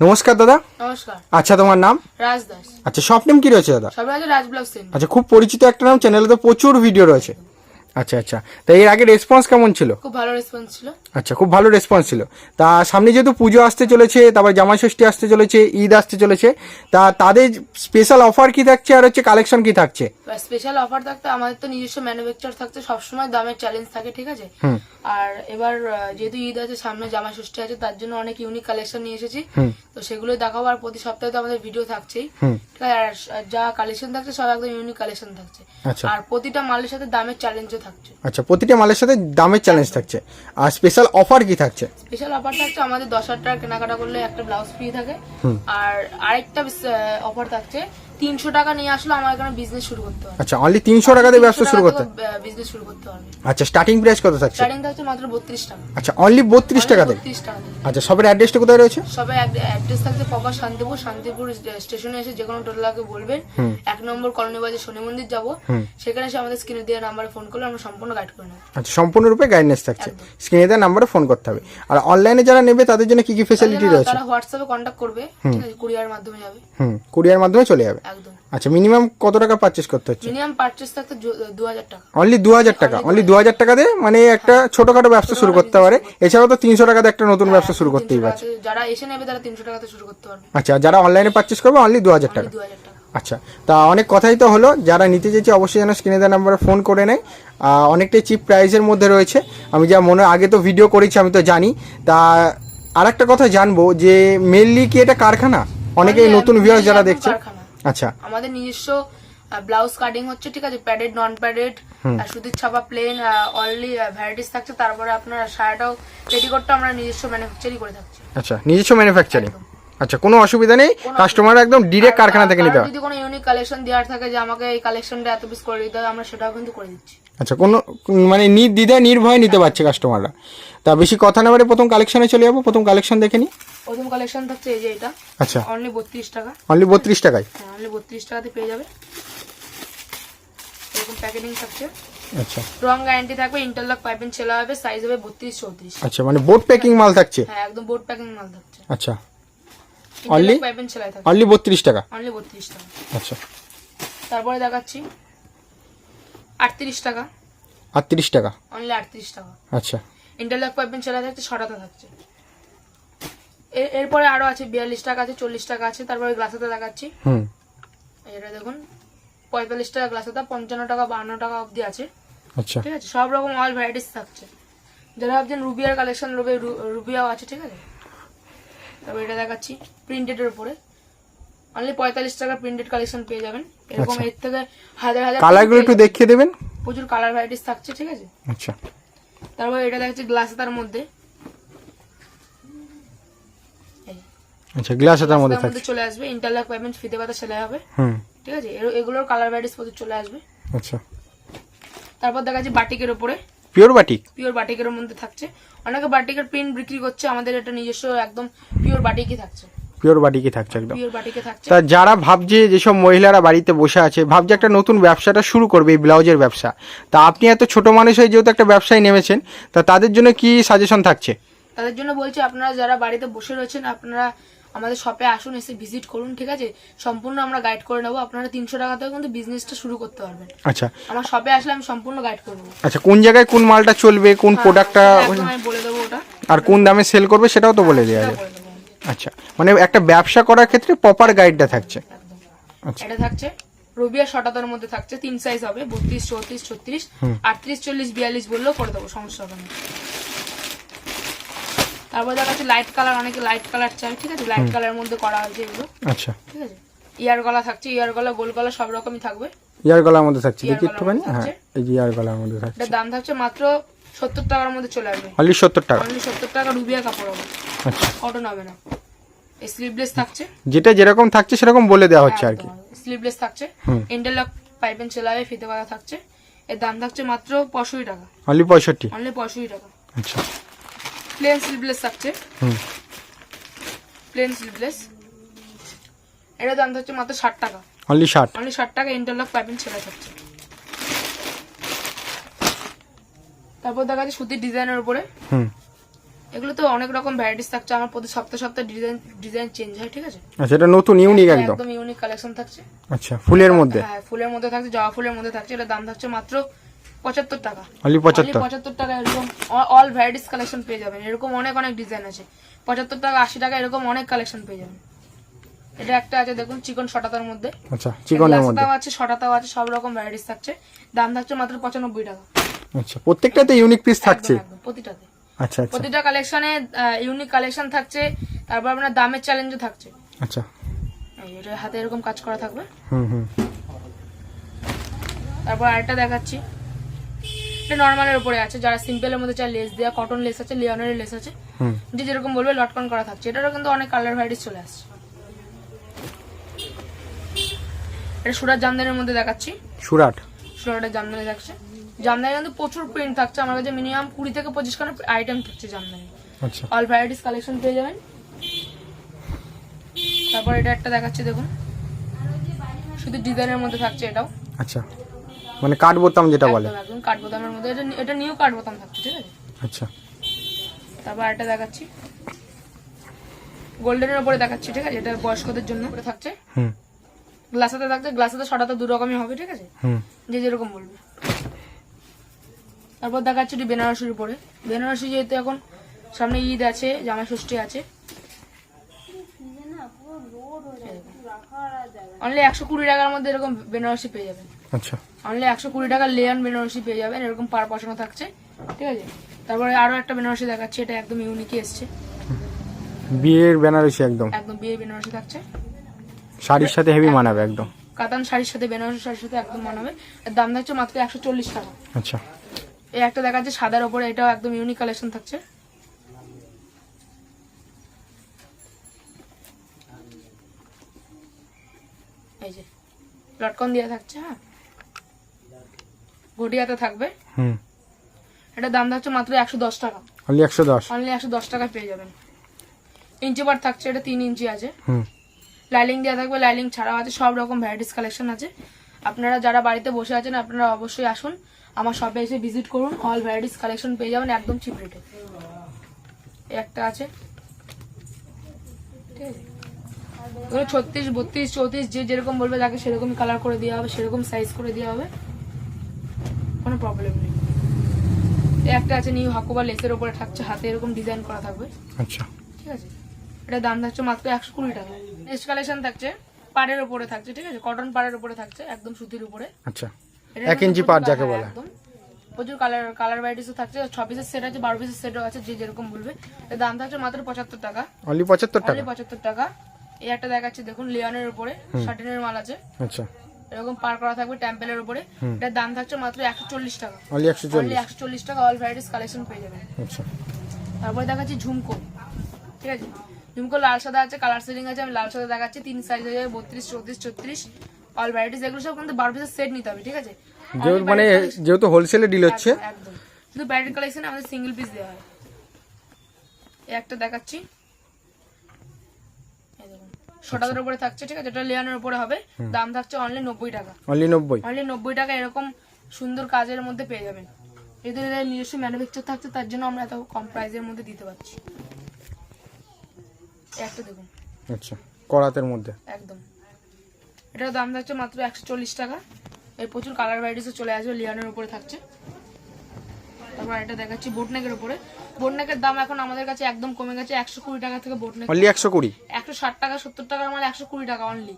নমস্কার দাদা। নমস্কার। আচ্ছা তোমার নাম? রাজ দাস। আচ্ছা সব নেম কি রয়েছে দাদা? রাজ ব্লগ আচ্ছা খুব পরিচিত একটা নাম চ্যানেলে তো প্রচুর ভিডিও রয়েছে। আচ্ছা আচ্ছা। তা এর আগে রেসপন্স কেমন ছিল? খুব ভালো রেসপন্স ছিল। আচ্ছা খুব ভালো রেসপন্স ছিল। তা সামনে যেহেতু পুজো আসতে চলেছে তারপর জামাই ষষ্ঠী আসতে চলেছে ঈদ আসতে চলেছে তা তাদের স্পেশাল অফার কি থাকছে আর হচ্ছে কালেকশন কি থাকছে? স্পেশাল অফার থাকতে আমাদের তো নিজস্ব ম্যানুফ্যাকচার থাকতে সবসময় দামের চ্যালেঞ্জ থাকে ঠিক আছে? হুম। আর এবার যেহেতু ঈদ আছে সামনে জামা ষষ্ঠী আছে তার জন্য অনেক ইউনিক কালেকশন নিয়ে এসেছি। তো সেগুলো দেখাবো আর প্রতি সপ্তাহে তো আমাদের ভিডিও থাকছেই। যা কালেকশন থাকছে সব একদম ইউনিক কালেকশন থাকছে। আচ্ছা। আর প্রতিটা মালের সাথে দামের চ্যালেঞ্জও থাকছে। আচ্ছা প্রতিটা মালের সাথে দামের চ্যালেঞ্জ থাকছে। আর স্পেশাল অফার কি থাকছে? স্পেশাল অফার থাকছে আমাদের দশ হাজার টাকা কেনাকাটা করলে একটা ব্লাউজ ফ্রি থাকে। আর আরেকটা অফার থাকছে তিনশো টাকা নিয়ে আসলে আমার এখানে বিজনেস শুরু করতে হবে। আচ্ছা অনলি তিনশো টাকা দিয়ে ব্যবসা শুরু করতে? বিজনেস শুরু করতে হবে। আচ্ছা স্টার্টিং প্রাইস কত থাকছে? স্টার্টিং থাকছে মাত্র বত্রিশ টাকা। আচ্ছা অনলি বত্রিশ টাকা থেকে আচ্ছা সবের অ্যাড্রেসটা কোথায় রয়েছে? সবাই অ্যাড্রেস থাকছে পকা শান্তিপুর শান্তিপুর স্টেশনে এসে যে কোনো টোটালাকে বলবেন। এক নম্বর কলোনি বাজার শনি মন্দির যাব। সেখানে এসে আমাদের স্ক্রিনে দেওয়া নাম্বারে ফোন করলে আমরা সম্পূর্ণ গাইড করে নেব। আচ্ছা সম্পূর্ণরূপে গাইডেন্স থাকছে। স্ক্রিনে দেওয়া নাম্বারে ফোন করতে হবে। আর অনলাইনে যারা নেবে তাদের জন্য কি কি ফেসিলিটি রয়েছে? তারা হোয়াটসঅ্যাপে কন্ট্যাক্ট করবে। কুরিয়ার মাধ্যমে যাবে। হুম কুরিয়ার মাধ্যমে চলে যাবে। একদম। আচ্ছা মিনিমাম কত টাকা পারচেস করতে হচ্ছে? মিনিমাম পারচেস থাকতে দু হাজার টাকা। অনলি দু হাজার টাকা? অনলি দু হাজার টাকা দিয়ে মানে একটা ছোটখাটো ব্যবসা শুরু করতে পারে। এছাড়াও তো তিনশো টাকা দিয়ে একটা নতুন ব্যবসা শুরু করতেই 300 পারছে যারা এসে নেবে তারা তিনশো টাকাতে শুরু করতে পারবে। আচ্ছা যারা অনলাইনে পারচেস করবে অনলি দু হাজার টাকা। আচ্ছা তা অনেক কথাই তো হলো। যারা নিতে চাইছে অবশ্যই যেন স্ক্রিনে দেওয়া নাম্বারে ফোন করে নেয়। অনেকটাই চিপ প্রাইসের মধ্যে রয়েছে। আমি যা মনে আগে তো ভিডিও করেছি আমি তো জানি। তা আর একটা কথা জানব যে মেনলি কি এটা কারখানা? অনেকেই নতুন ভিউয়ার্স যারা দেখছে। আচ্ছা। আমাদের নিজস্ব ব্লাউজ কাটিং হচ্ছে ঠিক আছে? প্যাডেড নন প্যাডেড সুতির ছাপা প্লেন অনলি ভ্যারাইটিস থাকছে। তারপরে আপনার সারাটাও পেটিকোটটা আমরা নিজস্ব ম্যানুফ্যাকচারই করে থাকছি। আচ্ছা নিজস্ব ম্যানুফ্যাকচারিং আচ্ছা কোনো অসুবিধা নেই? কাস্টমার একদম ডিরেক্ট কারখানা থেকে নিতে হবে যদি কোনো ইউনিক কালেকশন দেওয়ার থাকে যে আমাকে এই কালেকশনটা এত পিস করে দিতে হবে আমরা সেটাও কিন্তু করে দিচ্ছি। আচ্ছা কোনো মানে নির্দ্বিধায় নির্ভয়ে নিতে পারছে কাস্টমাররা তা বেশি কথা না বলে প্রথম কালেকশনে চলে যাব প্রথম কালেকশন দেখে নিই প্রথম কালেকশন থাকছে এই যে এটা। আচ্ছা। অনলি বত্রিশ টাকা। অনলি বত্রিশ টাকায়? হ্যাঁ অনলি বত্রিশ টাকাতে পেয়ে যাবে। এরকম প্যাকেটিং থাকছে। আচ্ছা। রং গ্যারান্টি থাকবে ইন্টারলক পাইপিং ছেলা হবে সাইজ হবে বত্রিশ চৌত্রিশ। আচ্ছা মানে বোর্ড প্যাকিং মাল থাকছে? হ্যাঁ একদম বোর্ড প্যাকিং মাল থাকছে। আচ্ছা? ইন্টারলক পাইপিং ছেলাই থাকছে। অনলি বত্রিশ টাকা? অনলি বত্রিশ টাকা। আচ্ছা। তারপরে দেখাচ্ছি। আটত্রিশ টাকা। আটত্রিশ টাকা? অনলি আটত্রিশ টাকা। আচ্ছা। ইন্টারলক পাইপিং ছেলা থাকছে ছটাতে থাকছে। এর- এরপরে আরও আছে বিয়াল্লিশ টাকা আছে চল্লিশ টাকা আছে তারপরে গ্লাসাতে দেখাচ্ছি এটা দেখুন পঁয়তাল্লিশ টাকা গ্লাসাতে পঞ্চান্ন টাকা বাহান্ন টাকা অবধি আছে। আচ্ছা। ঠিক আছে? সব রকম অল ভ্যারাইটিস থাকছে। যারা ভাবছেন রুবিয়ার কালেকশন রুবি রুবিয়াও আছে ঠিক আছে? তারপর এটা দেখাচ্ছি প্রিন্টেড এর উপরে। অনলি পঁয়তাল্লিশ টাকা প্রিন্টেড কালেকশন পেয়ে যাবেন। এরকম আচ্ছা। এর থেকে হাজার হাজার কালারগুলো একটু দেখিয়ে দেবেন। প্রচুর কালার ভ্যারাইটিস থাকছে ঠিক আছে? আচ্ছা। তারপর এটা দেখাচ্ছি গ্লাস তার মধ্যে। আচ্ছা গ্লাস মধ্যে তার মধ্যে চলে আসবে ইন্টারলক পেমেন্ট ফিতে পাতা সেলাই হবে হুম। ঠিক আছে? এগুলোর কালার ভ্যারাইটিস প্রচুর চলে আসবে। আচ্ছা। তারপর দেখাচ্ছি বাটিকের উপরে। পিওর বাটিক পিওর বাটিকের মধ্যে থাকছে। অনেকে বাটিকের প্রিন্ট বিক্রি করছে আমাদের এটা নিজস্ব একদম পিওর বাটিকই থাকছে। পিওর বাটিকই থাকছে একদম। পিওর বাটিকে থাকছে। তা যারা ভাবছে যেসব মহিলারা বাড়িতে বসে আছে ভাবছে একটা নতুন ব্যবসাটা শুরু করবে এই ব্লাউজের ব্যবসা। তা আপনি এত ছোট মানুষ হয়ে যেহেতু একটা ব্যবসায় নেমেছেন তা তাদের জন্য কি সাজেশন থাকছে? তাদের জন্য বলছি আপনারা যারা বাড়িতে বসে রয়েছেন আপনারা আমাদের শপে আসুন এসে ভিজিট করুন ঠিক আছে? সম্পূর্ণ আমরা গাইড করে নেব। আপনারা তিনশো টাকা থেকে কিন্তু বিজনেসটা শুরু করতে পারবেন। আচ্ছা। আমার শপে আসলে আমি সম্পূর্ণ গাইড করে দেবো আচ্ছা কোন জায়গায় কোন মালটা চলবে কোন প্রোডাক্টটা আমি বলে দেবো ওটা। আর কোন দামে সেল করবে সেটাও তো বলে দেওয়া দেবো। আমি, আচ্ছা মানে একটা ব্যবসা করার ক্ষেত্রে প্রপার গাইডটা থাকছে। আচ্ছা। এটা থাকছে রবিয়া শটাতার মধ্যে থাকছে তিন সাইজ হবে বত্রিশ চৌত্রিশ ছত্রিশ আটত্রিশ চল্লিশ বিয়াল্লিশ বললেও করে দেবো সমস্যা হবে না। তারপর দেখাচ্ছে লাইট কালার অনেকে লাইট কালার চাই ঠিক আছে? লাইট কালার মধ্যে করা হয়েছে এগুলো আচ্ছা। ঠিক আছে? ইয়ার গলা থাকছে ইয়ার গলা গোল গলা সব রকমই থাকবে। ইয়ার গলার মধ্যে থাকছে দেখি একটুখানি হ্যাঁ এই যে ইয়ার গলার মধ্যে থাকছে। এটার দাম থাকছে মাত্র সত্তর টাকার মধ্যে চলে আসবে। অনলি সত্তর টাকা। অনলি সত্তর টাকা রুবিয়া কাপড় হবে। আচ্ছা। কটন হবে না। স্লিভলেস থাকছে? যেটা যেরকম থাকছে সেরকম বলে দেওয়া হচ্ছে আর কি। স্লিভলেস থাকছে। ইন্টারলক পাইপেন সেলাই ফিতে পাতা থাকছে। এর দাম থাকছে মাত্র পঁয়ষট্টি টাকা। অনলি পঁয়ষট্টি? অনলি পঁয়ষট্টি টাকা। আচ্ছা। প্লেন স্লিভলেস থাকছে। প্লেন স্লিভলেস এটার দাম থাকছে মাত্র ষাট টাকা। অনলি ষাট? অনলি ষাট টাকা ইন্টারলক পাইপেন সেলাই থাকছে। তারপর দেখা যাচ্ছে সুতির ডিজাইনের উপরে। হুম। এগুলো তো অনেক রকম ভ্যারাইটিস থাকছে। আমার প্রতি সপ্তাহে সপ্তাহে ডিজাইন ডিজাইন চেঞ্জ হয় ঠিক আছে? আচ্ছা এটা নতুন ইউনিক একদম একদম? ইউনিক কালেকশন থাকছে। আচ্ছা ফুলের মধ্যে? হ্যাঁ ফুলের মধ্যে থাকছে জবা ফুলের মধ্যে থাকছে। এটা দাম থাকছে মাত্র পঁচাত্তর টাকা। অনলি পঁচাত্তর? পঁচাত্তর টাকা এরকম অল ভ্যারাইটিস কালেকশন পেয়ে যাবেন। এরকম অনেক অনেক ডিজাইন আছে। পঁচাত্তর টাকা আশি টাকা এরকম অনেক কালেকশন পেয়ে যাবেন। এটা একটা আছে দেখুন চিকন শটাতার মধ্যে। আচ্ছা চিকনের মধ্যে? আছে শটাতাও আছে সব রকম ভ্যারাইটিস থাকছে। দাম থাকছে মাত্র পঁচানব্বই টাকা। আচ্ছা প্রত্যেকটাতে ইউনিক পিস থাকছে? প্রতিটাতে। আচ্ছা আচ্ছা। প্রতিটা কালেকশনে ইউনিক কালেকশন থাকছে তারপর আপনার দামের চ্যালেঞ্জও থাকছে। আচ্ছা। এটা হাতে এরকম কাজ করা থাকবে। হুম হুম। তারপর আরেকটা দেখাচ্ছি। এটা নর্মালের উপরে আছে যারা সিম্পলের মধ্যে চায় লেস দেওয়া কটন লেস আছে লিওনের লেস আছে। হুম। যে যেরকম বলবে লটকন করা থাকছে। এটারও কিন্তু অনেক কালার ভ্যারাইটিস চলে আসছে। এটা সুরাট জামদানির মধ্যে দেখাচ্ছি। সুরাট? সুরাটের জামদানি থাকছে জামদানি কিন্তু প্রচুর প্রিন্ট থাকছে। আমার কাছে মিনিমাম কুড়ি থেকে পঁচিশ খানা আইটেম থাকছে জামদানি। আচ্ছা। অল ভ্যারাইটিস কালেকশন পেয়ে যাবেন। তারপর এটা একটা দেখাচ্ছি দেখুন। শুধু ডিজাইনের মধ্যে থাকছে এটাও। আচ্ছা। মানে কাঠ বোতাম যেটা বলে। একদম কাঠ বোতামের মধ্যে। এটা এটা নিউ কাঠ বোতাম থাকছে ঠিক আছে? আচ্ছা। তারপর একটা দেখাচ্ছি। গোল্ডেনের উপরে দেখাচ্ছি ঠিক আছে? এটা বয়স্কদের জন্য থাকছে। হুম। গ্লাসাতে থাকছে। গ্লাসাতে ছটাতে দু রকমই হবে ঠিক আছে? হুম। যে যেরকম বলবে। তারপর দেখাচ্ছি এটি বেনারসির উপরে। বেনারসি যেহেতু এখন সামনে ঈদ আছে জামা ষষ্ঠী আছে। অনলি একশো কুড়ি টাকার মধ্যে এরকম বেনারসি পেয়ে যাবেন। আচ্ছা। অনলি একশো কুড়ি টাকার লেয়ান বেনারসি পেয়ে যাবেন এরকম পার বসানো থাকছে। ঠিক আছে? তারপরে আরও একটা বেনারসি দেখাচ্ছি এটা একদম ইউনিকই এসছে। বিয়ের বেনারসি একদম। একদম বিয়ে বেনারসি থাকছে। শাড়ির সাথে হেভি মানাবে একদম। কাতান শাড়ির সাথে বেনারসি শাড়ির সাথে একদম মানাবে। দাম থাকছে মাত্র একশো চল্লিশ টাকা। আচ্ছা। এই একটা দেখাচ্ছে সাদার ওপরে এটাও একদম ইউনিক কালেকশন থাকছে। এই যে লটকন দিয়ে থাকছে হ্যাঁ? ঘটিয়াতে থাকবে। হুম। এটার দাম থাকছে মাত্র একশো দশ টাকা। অনলি একশো দশ। অনলি একশো দশ টাকা পেয়ে যাবেন। ইঞ্চি বার থাকছে এটা তিন ইঞ্চি আছে। হুম। লাইলিং দেওয়া থাকবে লাইলিং ছাড়াও আছে সব রকম ভ্যারাইটিস কালেকশন আছে। আপনারা যারা বাড়িতে বসে আছেন আপনারা অবশ্যই আসুন। আমার শপে এসে ভিজিট করুন অল ভ্যারাইটিস কালেকশন পেয়ে যাবেন একদম চিপ রেটে একটা আছে। ঠিক আছে? এগুলো ছত্রিশ বত্রিশ চৌত্রিশ যে যেরকম বলবে তাকে সেরকমই কালার করে দেওয়া হবে সেরকম সাইজ করে দেওয়া হবে। কোনো প্রবলেম নেই। একটা আছে নিউ হাকুবা লেসের ওপরে থাকছে হাতে এরকম ডিজাইন করা থাকবে। আচ্ছা। ঠিক আছে? এটা দাম থাকছে মাত্র একশো কুড়ি টাকা। নেক্সট কালেকশন থাকছে পাড়ের উপরে থাকছে ঠিক আছে? কটন পাড়ের উপরে থাকছে একদম সুতির উপরে। আচ্ছা। এক ইঞ্চি পাড় যাকে বলে। প্রচুর কালার কালার ভ্যারাইটিসও থাকছে। ছ পিসের সেট আছে বারো পিসের সেটও আছে যে যেরকম বলবে। এর দাম থাকছে মাত্র পঁচাত্তর টাকা। অনলি পঁচাত্তর টাকা? পঁচাত্তর টাকা। এই একটা দেখাচ্ছে দেখুন লিওনের উপরে শার্টিনের মাল আছে। আচ্ছা। এরকম পার করা থাকবে টেম্পেলের উপরে। এটার দাম থাকছে মাত্র একশো চল্লিশ টাকা। অনলি একশো চল্লিশ। টাকা অল ভ্যারাইটিস কালেকশন পেয়ে যাবেন। আচ্ছা। তারপরে দেখাচ্ছি ঝুমকো। ঠিক আছে? ঝুমকো লাল সাদা আছে কালার সেলিং আছে আমি লাল সাদা দেখাচ্ছি তিন সাইজ হয়ে যাবে বত্রিশ চৌত্রিশ ছত্রিশ। অল ভ্যারাইটিস এগুলো সব কিন্তু বারো পিসের সেট নিতে হবে ঠিক আছে? মানে যেহেতু হোলসেলে ডিল হচ্ছে। একদম, শুধু ব্যান্ডেড কালেকশনে আমাদের সিঙ্গেল পিস দেওয়া হয়। এই একটা দেখাচ্ছি। এই উপরে থাকছে ঠিক আছে? এটা লিয়ানের উপরে হবে। দাম থাকছে অনলি নব্বই টাকা। অনলি নব্বই। অনলি নব্বই টাকা এরকম সুন্দর কাজের মধ্যে পেয়ে যাবেন। এদের এদের নিজস্ব ম্যানুফ্যাকচার থাকছে তার জন্য আমরা এত কম প্রাইসের মধ্যে দিতে পারছি। একটা দেখুন। আচ্ছা করাতের মধ্যে। একদম। এটার দাম থাকছে মাত্র একশো চল্লিশ টাকা। এর প্রচুর কালার ভ্যারাইটিসও চলে আসবে লিয়ানের উপরে থাকছে। তারপর এটা দেখাচ্ছি বোটনেকের উপরে। বোটনেকের দাম এখন আমাদের কাছে একদম কমে গেছে একশো কুড়ি টাকা থেকে বোটনেক অনলি একশো কুড়ি? একশো ষাট টাকা সত্তর টাকার মাল একশো কুড়ি টাকা অনলি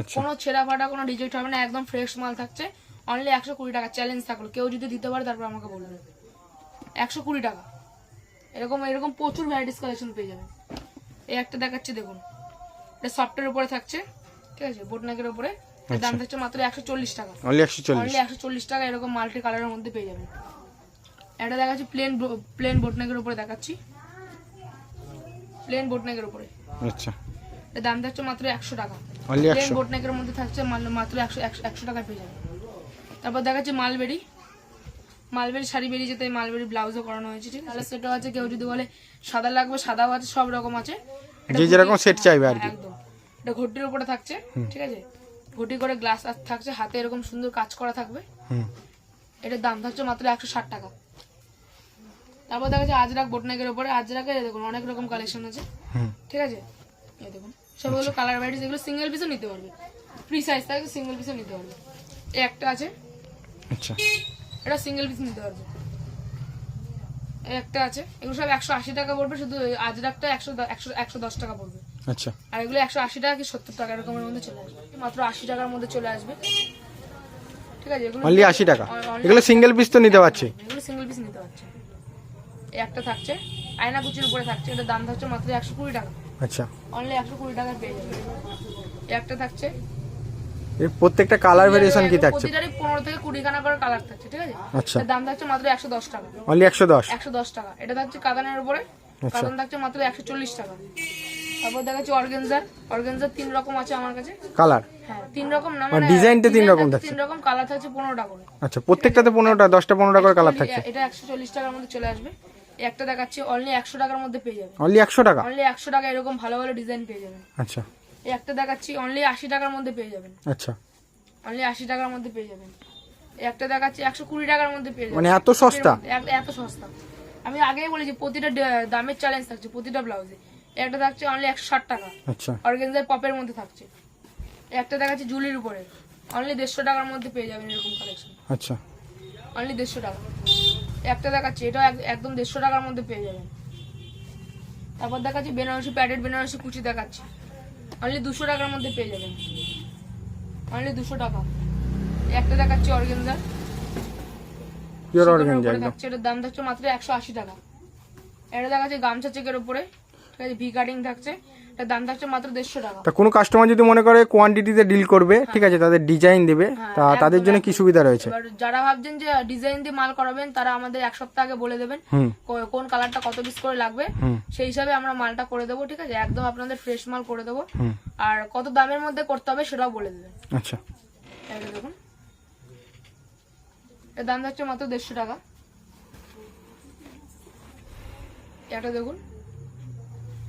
আচ্ছা। কোনো ছেঁড়া ফাটা কোনো রিজেক্ট হবে না একদম ফ্রেশ মাল থাকছে। অনলি একশো কুড়ি টাকা চ্যালেঞ্জ থাকল। কেউ যদি দিতে পারে তারপর আমাকে বলবে একশো কুড়ি টাকা। এরকম এরকম প্রচুর ভ্যারাইটিস কালেকশন পেয়ে যাবেন। এই একটা দেখাচ্ছি দেখুন। এটা সফটের উপরে থাকছে। ঠিক আছে বোটনাকের উপরে। দাম থাকছে মাত্র একশো চল্লিশ টাকা। অনলি একশো চল্লিশ। একশো চল্লিশ টাকা এরকম মাল্টি কালারের মধ্যে পেয়ে যাবেন। এটা দেখাচ্ছি প্লেন প্লেন বোটনেকের উপরে দেখাচ্ছি। প্লেন বোটনেকের উপরে। আচ্ছা। এর দাম থাকছে মাত্র একশো টাকা। প্লেন মধ্যে থাকছে মাত্র একশো একশো টাকায় পেয়ে তারপর দেখাচ্ছে মালবেরি মালবেরি শাড়ি বেরিয়ে যেতে মালবেরি ব্লাউজও করানো হয়েছে ঠিক আছে? সেটাও আছে কেউ যদি বলে সাদা লাগবে সাদাও আছে সব রকম আছে। যে যেরকম সেট চাইবে আর কি। একদম। এটা ঘটির উপরে থাকছে ঠিক আছে? ঘটি করে গ্লাস থাকছে হাতে এরকম সুন্দর কাজ করা থাকবে। এটার দাম থাকছে মাত্র একশো ষাট টাকা। তারপর দেখা যাচ্ছে আজরাক বোটনেকের উপরে আজরাকের এই দেখুন অনেক রকম কালেকশন আছে। ঠিক আছে? এই দেখুন সবগুলো কালার ভ্যারাইটিস এগুলো সিঙ্গেল পিসও নিতে পারবে। ফ্রি সাইজ থাকে সিঙ্গেল পিসও নিতে পারবে। এই একটা আছে। আচ্ছা। এটা সিঙ্গেল পিস নিতে পারবে। একটা আছে। এগুলো সব একশো আশি টাকা পড়বে শুধু আজরাকটা একশো একশো একশো দশ টাকা পড়বে। আচ্ছা। আর এগুলো একশো আশি টাকা কি সত্তর টাকা এরকমের মধ্যে চলে আসবে। মাত্র আশি টাকার মধ্যে চলে আসবে। ঠিক আছে এগুলো অনলি আশি টাকা? এগুলো সিঙ্গেল পিস তো নিতে পারছি? এগুলো সিঙ্গেল পিস নিতে পারছে। এই একটা থাকছে আয়না কুচির উপরে থাকছে এটার দাম থাকছে মাত্র একশো কুড়ি টাকা। আচ্ছা। অনলি একশো কুড়ি টাকায় পেয়ে যাবে। এই একটা থাকছে। এর প্রত্যেকটা কালার ভেরিয়েশন কি থাকছে? প্রতিটারই পনেরো থেকে কুড়ি খানা করে কালার থাকছে ঠিক আছে? আচ্ছা। এর দাম থাকছে মাত্র একশো দশ টাকা। অনলি একশো দশ? একশো দশ টাকা। এটা থাকছে কাদানের উপরে। কাদান থাকছে মাত্র একশো চল্লিশ টাকা। তারপর দেখাচ্ছে অর্গেনজার। অর্গেনজার তিন রকম আছে আমার কাছে। কালার হ্যাঁ তিন রকম না মানে ডিজাইনটা তিন রকম থাকছে। তিন রকম কালার থাকছে করে। আচ্ছা প্রত্যেকটাতে করে কালার থাকছে? এটা টাকার মধ্যে চলে আসবে। একটা দেখাচ্ছি অনলি একশো টাকার মধ্যে পেয়ে যাবে। অনলি একশো টাকা? অনলি একশো টাকা এরকম ভালো ভালো ডিজাইন পেয়ে যাবেন। আচ্ছা। এই একটা দেখাচ্ছি অনলি আশি টাকার মধ্যে পেয়ে যাবেন। আচ্ছা। অনলি আশি টাকার মধ্যে পেয়ে যাবেন। একটা দেখাচ্ছি একশো কুড়ি টাকার মধ্যে পেয়ে যাবেন। মানে এত সস্তা? এত সস্তা। আমি আগেই বলেছি প্রতিটা দামের চ্যালেঞ্জ থাকছে প্রতিটা ব্লাউজে একটা থাকছে অনলি একশো ষাট টাকা। আচ্ছা। অর্গেনজার পপের মধ্যে থাকছে। একটা দেখাচ্ছে জুলির উপরে। অনলি দেড়শো টাকার মধ্যে পেয়ে যাবেন এরকম কালেকশন আচ্ছা। অনলি দেড়শো টাকা। একটা দেখাচ্ছি এটা একদম দেড়শো টাকার মধ্যে পেয়ে যাবেন। তারপর দেখাচ্ছি বেনারসি প্যাডেড বেনারসি কুচি দেখাচ্ছি। অনলি দুশো টাকার মধ্যে পেয়ে যাবেন। অনলি দুশো টাকা। একটা দেখাচ্ছি পিওর একদম। এটার দাম থাকছে মাত্র একশো আশি টাকা। এটা দেখাচ্ছে গামছা চেকের উপরে। ঠিক আছে ভি কাটিং থাকছে। এটার দাম থাকছে মাত্র দেড়শো টাকা। তা কোনো কাস্টমার যদি মনে করে কোয়ান্টিটিতে ডিল করবে ঠিক আছে তাদের ডিজাইন দেবে হ্যাঁ, তা তাদের জন্য কি সুবিধা রয়েছে? এবার যারা ভাবছেন যে ডিজাইন দিয়ে মাল করাবেন তারা আমাদের এক সপ্তাহ আগে বলে দেবেন হুম। কো- কোন কালারটা কত পিস করে লাগবে। হুম। সেই হিসাবে আমরা মালটা করে দেবো ঠিক আছে? একদম আপনাদের ফ্রেশ মাল করে দেবো। হুম। আর কত দামের মধ্যে করতে হবে সেটাও বলে দেবেন। আচ্ছা। এটা দেখুন। এর দাম থাকছে মাত্র দেড়শো টাকা। এটা দেখুন।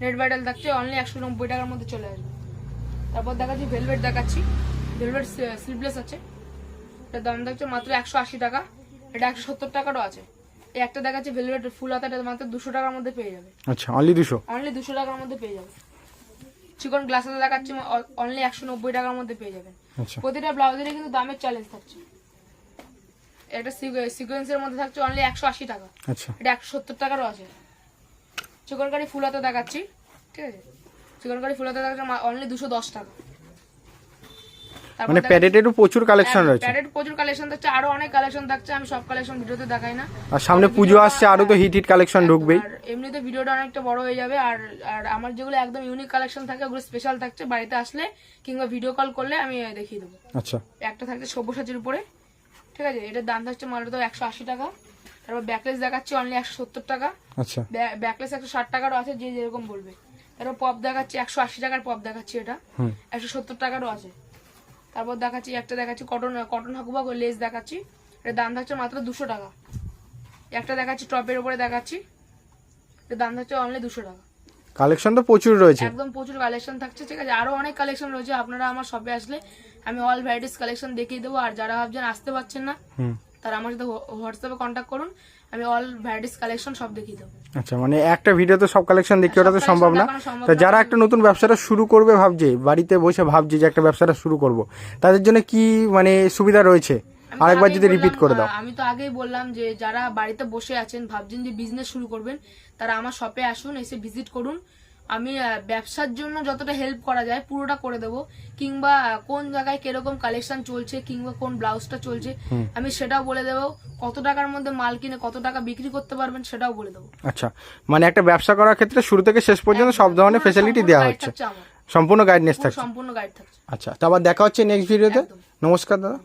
নেট ব্যাটেল থাকছে অনলি একশো নব্বই টাকার মধ্যে চলে আসবে। তারপর দেখাচ্ছি ভেলভেট দেখাচ্ছি। ভেলভেট স্লিভলেস আছে। এটার দাম থাকছে মাত্র একশো আশি টাকা। এটা একশো সত্তর টাকারও আছে। এই একটা দেখাচ্ছি ভেলভেট ফুল হাতা এটা মাত্র দুশো টাকার মধ্যে পেয়ে যাবে। আচ্ছা অনলি দুশো? অনলি দুশো টাকার মধ্যে পেয়ে যাবে। চিকন গ্লাসে দেখাচ্ছি অনলি একশো নব্বই টাকার মধ্যে পেয়ে যাবেন আচ্ছা। প্রতিটা ব্লাউজেরই কিন্তু দামের চ্যালেঞ্জ থাকছে। একটা সিকোয়েন্সের মধ্যে থাকছে অনলি একশো আশি টাকা। আচ্ছা। এটা একশো সত্তর টাকারও আছে। চিকনকারি ফুল হাতে দেখাচ্ছি ঠিক আছে? চিকনকারি ফুল হাতে দেখাচ্ছে অনলি দুশো দশ টাকা। মানে প্যাডেটেরও প্রচুর কালেকশন রয়েছে। প্যাডেড প্রচুর কালেকশন থাকছে আরও অনেক কালেকশন থাকছে আমি সব কালেকশন ভিডিওতে দেখাই না। আর সামনে পুজো আসছে আরও তো হিট হিট কালেকশন ঢুকবেই। এমনিতে ভিডিওটা অনেকটা বড় হয়ে যাবে আর আর আমার যেগুলো একদম ইউনিক কালেকশন থাকে ওগুলো স্পেশাল থাকছে বাড়িতে আসলে কিংবা ভিডিও কল করলে আমি দেখিয়ে দেবো। আচ্ছা। একটা থাকছে সব্যসাচীর উপরে ঠিক আছে? এটার দাম থাকছে মাত্র একশো আশি টাকা। তারপর ব্যাকলেস দেখাচ্ছি অনলি একশো সত্তর টাকা। আচ্ছা। ব্যাকলেস একশো ষাট টাকারও আছে যে যেরকম বলবে। তারপর পপ দেখাচ্ছি একশো আশি টাকার পপ দেখাচ্ছি এটা। একশো সত্তর টাকারও আছে। তারপর দেখাচ্ছি একটা দেখাচ্ছি কটন কটন হাকুবা লেস দেখাচ্ছি। এটার দাম থাকছে মাত্র দুশো টাকা। একটা দেখাচ্ছি টপের উপরে দেখাচ্ছি। এটার দাম থাকছে অনলি দুশো টাকা। কালেকশন তো প্রচুর রয়েছে। একদম প্রচুর কালেকশন থাকছে ঠিক আছে? আরও অনেক কালেকশন রয়েছে আপনারা আমার শপে আসলে আমি অল ভ্যারাইটিস কালেকশন দেখিয়ে দেবো আর যারা ভাবছেন আসতে পারছেন না তারা আমার সাথে হোয়াটসঅ্যাপে কন্ট্যাক্ট করুন আমি অল ভ্যারাইটিস কালেকশন সব দেখিয়ে দেবো। আচ্ছা মানে একটা ভিডিওতে সব কালেকশন দেখি ওটা তো সম্ভব না। তা। যারা একটা নতুন ব্যবসাটা শুরু করবে ভাবছে বাড়িতে বসে ভাবছে যে একটা ব্যবসাটা শুরু করব তাদের জন্য কি মানে সুবিধা রয়েছে? আরেকবার যদি রিপিট করে দাও। আমি তো আগেই বললাম যে যারা বাড়িতে বসে আছেন ভাবছেন যে বিজনেস শুরু করবেন তারা আমার শপে আসুন এসে ভিজিট করুন। আমি ব্যবসার জন্য যতটা হেল্প করা যায় পুরোটা করে দেবো। কিংবা কোন জায়গায় কীরকম কালেকশন চলছে কিংবা কোন ব্লাউজটা চলছে আমি সেটাও বলে দেবো। কত টাকার মধ্যে মাল কিনে কত টাকা বিক্রি করতে পারবেন সেটাও বলে দেবো। আচ্ছা মানে একটা ব্যবসা করার ক্ষেত্রে শুরু থেকে শেষ পর্যন্ত সব ধরনের ফেসিলিটি দেওয়া হচ্ছে। সম্পূর্ণ গাইডনেস থাকছে। সম্পূর্ণ গাইড থাকছে। আচ্ছা তো আবার দেখা হচ্ছে নেক্সট ভিডিওতে নমস্কার দাদা।